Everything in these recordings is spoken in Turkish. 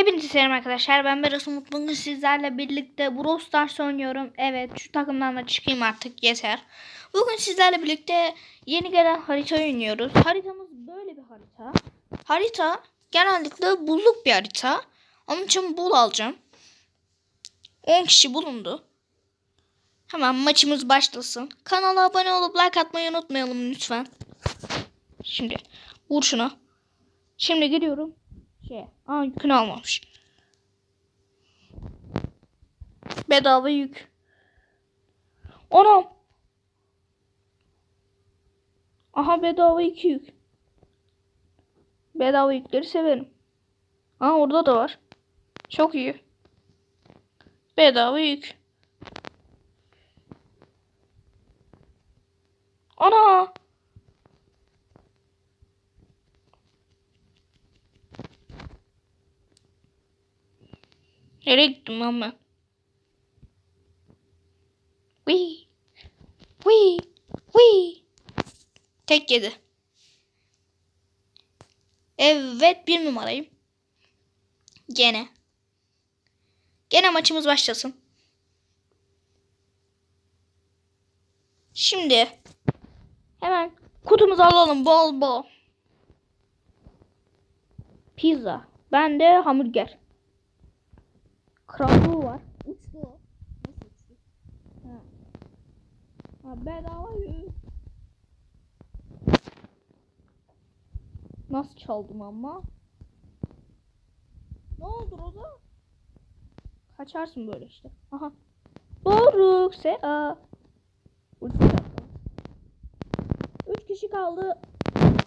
Hepinize selam arkadaşlar. Ben Berat Umut. Bugün sizlerle birlikte Brawl Stars oynuyorum. Evet şu takımdan da çıkayım artık yeter. Bugün sizlerle birlikte yeni gelen harita oynuyoruz. Haritamız böyle bir harita. Harita genellikle bulluk bir harita. Onun için bul alacağım. 10 kişi bulundu. Hemen maçımız başlasın. Kanala abone olup like atmayı unutmayalım lütfen. Şimdi vur şuna. Şimdi gidiyorum. Şey, aa yükünü almamış. Bedava yük. Anam. Aha bedava iki yük. Bedava yükleri severim. Aa orada da var. Çok iyi. Bedava yük. Ana. Nereye gittim lan? Wee. Wee. Wee. Tek yedi. Evet bir numarayım. Gene. Gene maçımız başlasın. Şimdi hemen kutumuzu alalım bol bol. Pizza. Ben de hamburger. Krallığı var. Uçtu o. Nasıl uçtu? Ha. Ha bedava yük. Nasıl çaldım ama? Ne oldu Roza? Kaçarsın böyle işte. Aha. Doruk Sea. Üç kişi kaldı.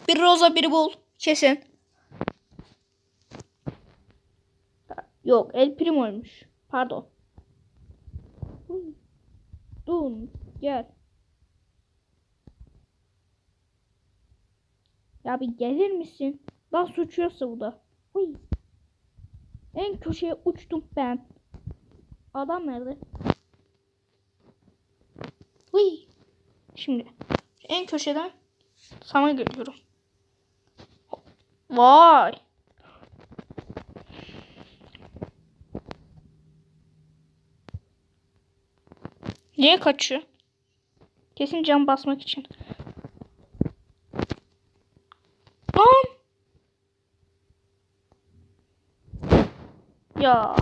Bir Roza biri bul. Kesin. Yok El Primo'ymuş. Pardon. Dun gel. Ya bir gelir misin? Nasıl uçuyorsa bu da. Uy. En köşeye uçtum ben. Adam nerede? Uy. Şimdi en köşeden sana geliyorum. Vay. Niye kaçıyor? Kesin cam basmak için. Lan! Ya.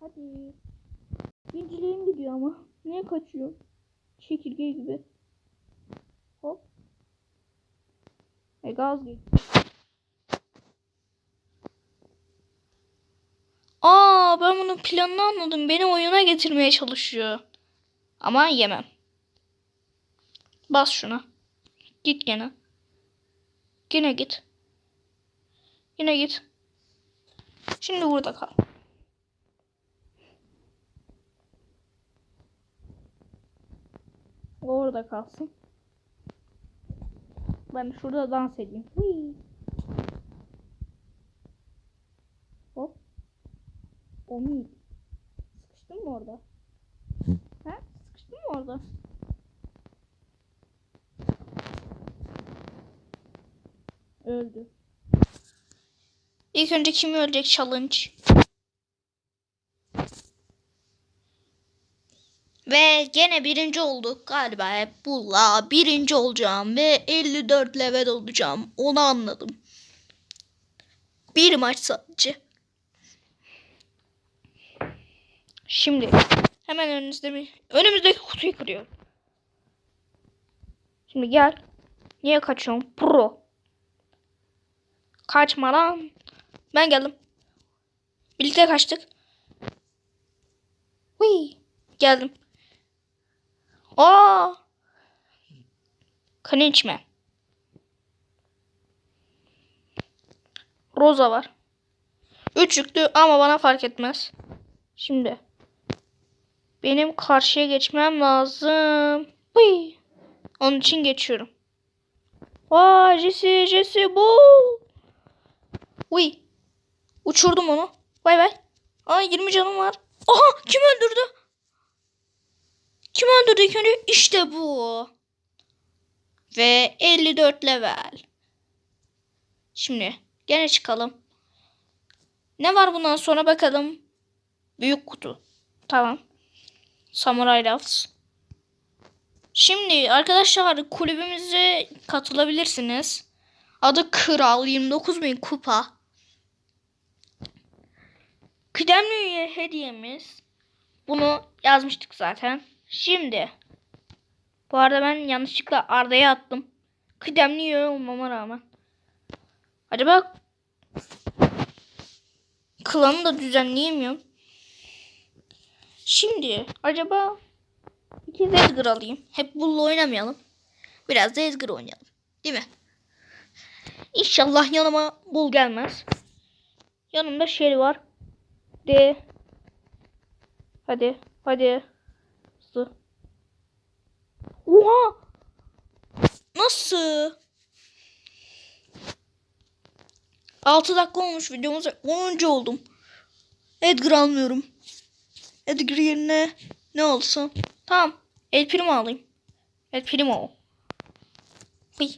Hadi. Birinciliğim gidiyor ama. Niye kaçıyor? Çekirge gibi. Hop. E gaz geliyor. Ben bunun planını anladım. Beni oyuna getirmeye çalışıyor. Ama yemem. Bas şuna. Git gene. Yine git. Yine git. Şimdi burada kal. Orada kalsın. Ben şurada dans edeyim. Whee! Omid. Sıkıştın mı orada? He? Sıkıştın mı orada? Öldü. İlk önce kim ölecek challenge? Ve gene birinci olduk galiba hep bulla birinci olacağım ve 54 level olacağım onu anladım. Bir maç sadece. Şimdi hemen önünüzde bir önümüzdeki kutuyu kırıyorum. Şimdi gel. Niye kaçıyorsun? Pro. Kaçma lan. Ben geldim. Birlikte kaçtık. Wee. Geldim. Aa. Kan içme. Roza var. Üç yüklü ama bana fark etmez. Şimdi. Benim karşıya geçmem lazım. Hıy. Onun için geçiyorum. Vay Jesse Jesse bu. Uy. Uçurdum onu. Bay bay. Aa 20 canım var. Aha kim öldürdü? Kim öldürdü ilk önce? İşte bu. Ve 54 level. Şimdi gene çıkalım. Ne var bundan sonra bakalım. Büyük kutu. Tamam. Samurai Loves. Şimdi arkadaşlar kulübümüze katılabilirsiniz. Adı Kral 29.000 kupa. Kıdemli üye hediyemiz. Bunu yazmıştık zaten. Şimdi. Bu arada ben yanlışlıkla Arda'ya attım. Kıdemli üye olmama rağmen. Acaba klanı da düzenleyemiyorum. Şimdi acaba iki Edgar alayım. Hep Bull'la oynamayalım. Biraz da Edgar oynayalım. Değil mi? İnşallah yanıma Bull gelmez. Yanımda Shelly var. De. Hadi. Hadi. Hızlı. Oha! Nasıl? 6 dakika olmuş videomuz. 10. oldum. Edgar almıyorum. Edgar yerine ne olsun? Tamam. El Primo alayım. El Primo. Hıy.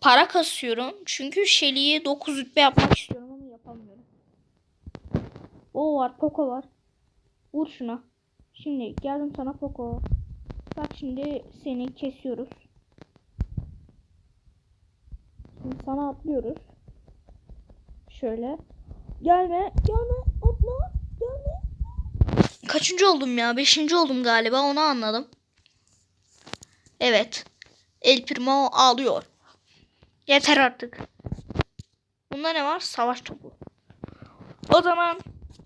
Para kasıyorum. Çünkü Shelly'yi 9 rütbe yapmak istiyorum ama yapamıyorum. O var. Poco var. Vur şuna. Şimdi geldim sana Poco. Bak şimdi seni kesiyoruz. Şimdi sana atlıyoruz. Şöyle. Gelme. Gelme. Atla. Gelme. Kaçıncı oldum ya? Beşinci oldum galiba. Onu anladım. Evet. El Primo ağlıyor. Yeter artık. Bunda ne var? Savaş topu. O zaman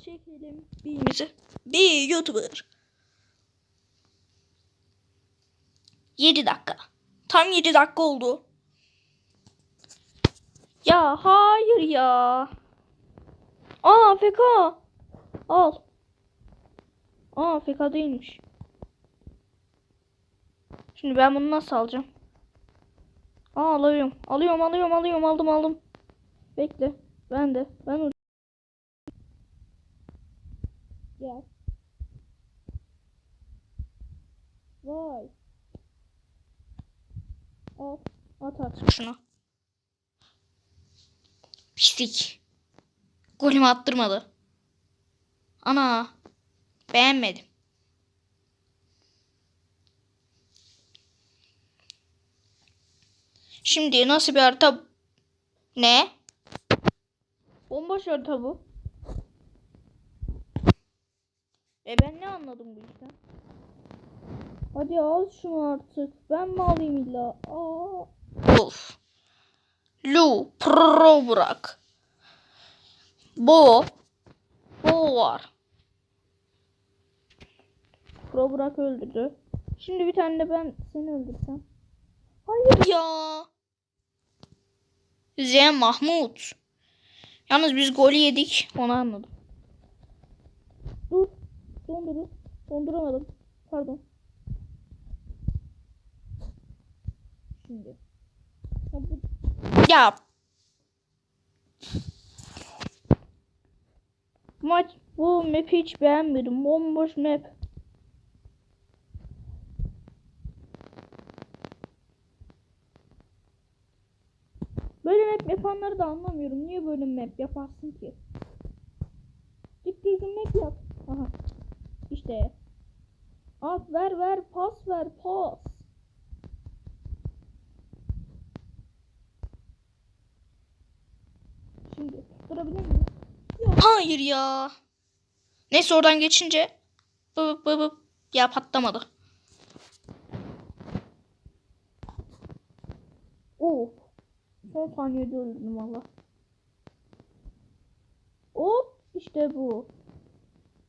çekelim birimizi. Bir YouTuber. 7 dakika. Tam 7 dakika oldu. Ya hayır ya. Aa AFK. Al. Aa AFK değilmiş. Şimdi ben bunu nasıl alacağım? Aa alıyorum. Alıyorum alıyorum alıyorum aldım aldım. Bekle. Ben de. Ben de. Gel. Vay. Al. At artık şunu. Pislik. Golümü attırmadı. Ana. Beğenmedim. Şimdi nasıl bir harita? Ne? Bomboş harita bu. E ben ne anladım bu işten? Hadi al şunu artık. Ben mi alayım illa? Aa. Of. Lu pro bırak. Bo. Bo var. Pro bırak öldürdü. Şimdi bir tane de ben seni öldürsem. Hayır ya. Z Mahmut. Yalnız biz golü yedik. Onu anladım. Dur. Dondurun. Donduramadım. Pardon. Şimdi. Ya. Ya. Maç bu map'i hiç beğenmedim. Bomboş map. Böyle map yapanları da anlamıyorum. Niye böyle map yaparsın ki? Git düzgün map yap. Aha. İşte. At ver ver pas ver pas. Şimdi durabilir miyim? Yok. Hayır ya. Neyse oradan geçince bıp bıp bıp ya patlamadı. Oo. Son saniyede öldüm valla. Hop işte bu.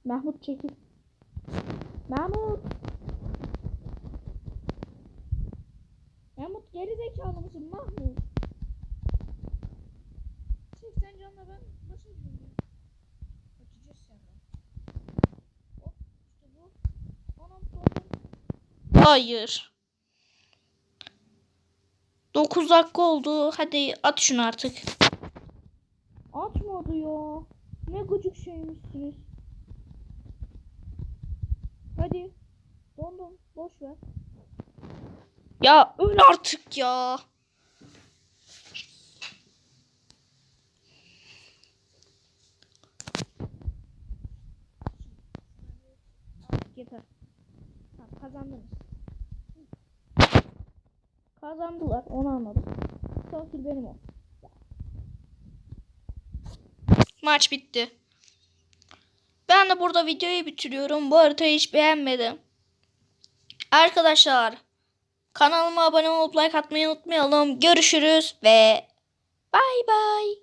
Mahmut çekil. Mahmut geri zekalı mısın Mahmut? 80 canla ben nasıl öldüm? Kaçacağız senden. Hop işte bu. Anam doğdum. Hayır. 9 dakika oldu. Hadi at şunu artık. Atmadı ya. Ne gıcık şeymişsiniz. Hadi. Dondum. Boş ver. Ya öl artık ya. Yeter. Tamam, kazandınız. Kazandılar onu anladım. Son benim o. Maç bitti. Ben de burada videoyu bitiriyorum. Bu haritayı hiç beğenmedim. Arkadaşlar kanalıma abone olup like atmayı unutmayalım. Görüşürüz ve bay bay.